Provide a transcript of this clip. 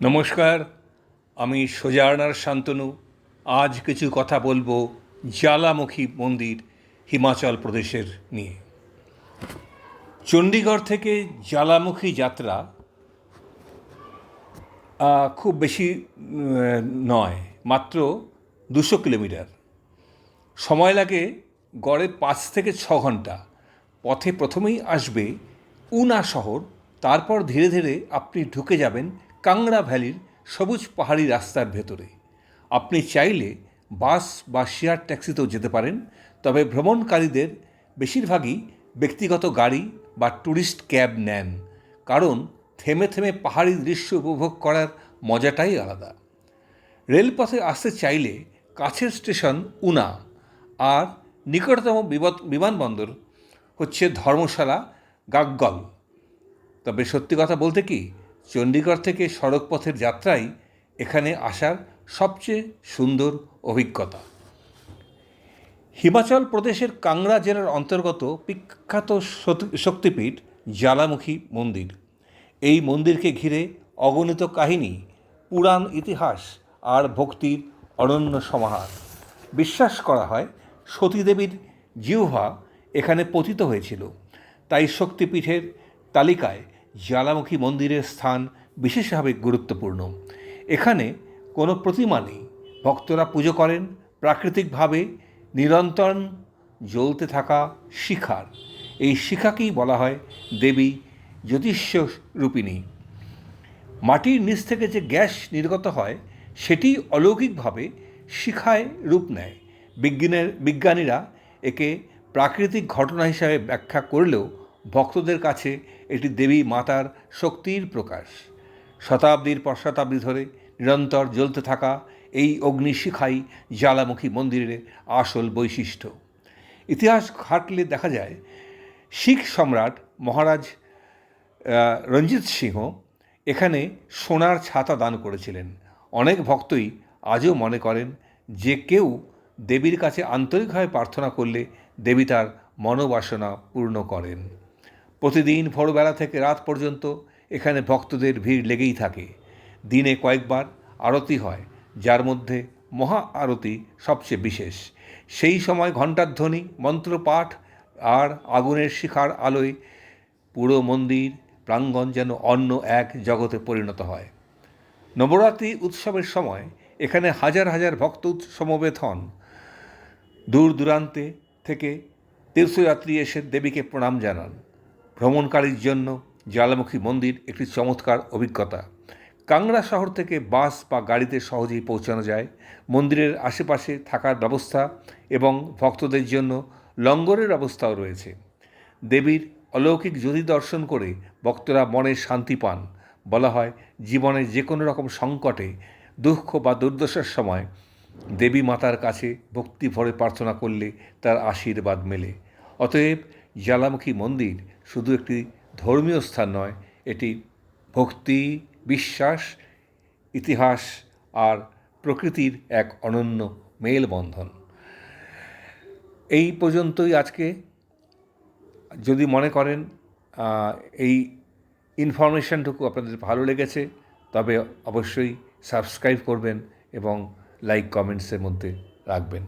নমস্কার, আমি সোজার্নার শান্তনু। আজ কিছু কথা বলব জ্বালামুখী মন্দির হিমাচল প্রদেশের নিয়ে। চণ্ডীগড় থেকে জ্বালামুখী যাত্রা খুব বেশি নয়, মাত্র দুশো কিলোমিটার। সময় লাগে গড়ে পাঁচ থেকে ছ ঘণ্টা। পথে প্রথমেই আসবে উনা শহর, তারপর ধীরে ধীরে আপনি ঢুকে যাবেন কাংড়া ভ্যালির সবুজ পাহাড়ি রাস্তার ভেতরে। আপনি চাইলে বাস বা শেয়ার ট্যাক্সিতেও যেতে পারেন, তবে ভ্রমণকারীদের বেশিরভাগই ব্যক্তিগত গাড়ি বা ট্যুরিস্ট ক্যাব নেন, কারণ থেমে থেমে পাহাড়ি দৃশ্য উপভোগ করার মজাটাই আলাদা। রেলপথে আসতে চাইলে কাছের স্টেশন উনা আর নিকটতম বিমানবন্দর হচ্ছে ধর্মশালা, গাগগল। তবে সত্যি কথা বলতে কি চণ্ডীগড় থেকে সড়কপথের যাত্রাই এখানে আসার সবচেয়ে সুন্দর অভিজ্ঞতা। হিমাচল প্রদেশের কাংড়া জেলার অন্তর্গত বিখ্যাত শক্তিপীঠ জ্বালামুখী মন্দির। এই মন্দিরকে ঘিরে অগণিত কাহিনী, পুরাণ ইতিহাস আর ভক্তির অনন্য সমাহার। বিশ্বাস করা হয় সতীদেবীর জিহ্বা এখানে পতিত হয়েছিল। তাই শক্তিপীঠের তালিকায় জ্বালামুখী মন্দিরের স্থান বিশেষভাবে গুরুত্বপূর্ণ। এখানে কোনো প্রতিমা নেই। ভক্তরা পুজো করেন, প্রাকৃতিকভাবে নিরন্তর জ্বলতে থাকা শিখার। এই শিখাকেই বলা হয় দেবী জ্যোতিষ্য রূপিণী মাটির নিচ থেকে যে গ্যাস নির্গত হয়, সেটি অলৌকিকভাবে শিখায় রূপ নেয়। বিজ্ঞানের বিজ্ঞানীরা একে প্রাকৃতিক ঘটনা হিসাবে ব্যাখ্যা করলেও ভক্তদের কাছে এটি দেবী মাতার শক্তির প্রকাশ। শতাব্দীর পর শতাব্দী ধরে নিরন্তর জ্বলতে থাকা এই অগ্নিশিখাই জ্বালামুখী মন্দিরের আসল বৈশিষ্ট্য। ইতিহাস ঘাটলে দেখা যায়, শিখ সম্রাট মহারাজ রঞ্জিত সিংহ এখানে সোনার ছাতা দান করেছিলেন। অনেক ভক্তই আজও মনে করেন যে কেউ দেবীর কাছে আন্তরিকভাবে প্রার্থনা করলে দেবী তার মনোবাসনা পূর্ণ করেন। প্রতিদিন ভোরবেলা থেকে রাত পর্যন্ত এখানে ভক্তদের ভিড় লেগেই থাকে। দিনে কয়েকবার আরতি হয়, যার মধ্যে মহা আরতি সবচেয়ে বিশেষ। সেই সময় ঘণ্টার ধ্বনি, মন্ত্রপাঠ আর আগুনের শিখার আলোয় পুরো মন্দির, প্রাঙ্গণ যেন অন্য এক জগতে পরিণত হয়। নবরাত্রি উৎসবের সময় এখানে হাজার হাজার ভক্ত সমবেত হন। দূর দূরান্তে থেকে তীর্থযাত্রী এসে দেবীকে প্রণাম জানান। ভ্রমণকারীর জন্য জ্বালামুখী মন্দির একটি চমৎকার অভিজ্ঞতা। কাংড়া শহর থেকে বাস বা গাড়িতে সহজেই পৌঁছানো যায়। মন্দিরের আশেপাশে থাকার ব্যবস্থা এবং ভক্তদের জন্য লঙ্গরের ব্যবস্থাও রয়েছে। দেবীর অলৌকিক জ্যোতি দর্শন করে ভক্তরা মনে শান্তি পান। বলা হয়, জীবনের যে কোনো রকম সংকটে, দুঃখ বা দুর্দশার সময় দেবী মাতার কাছে ভক্তি ভরে প্রার্থনা করলে তার আশীর্বাদ মেলে। অতএব জ্বালামুখী মন্দির শুধু একটি ধর্মীয় স্থান নয়, এটি ভক্তি, বিশ্বাস, ইতিহাস আর প্রকৃতির এক অনন্য মেলবন্ধন। এই পর্যন্তই আজকে। যদি মনে করেন এই ইনফরমেশনটুকু আপনাদের ভালো লেগেছে, তবে অবশ্যই সাবস্ক্রাইব করবেন এবং লাইক, কমেন্টসের মধ্যে রাখবেন।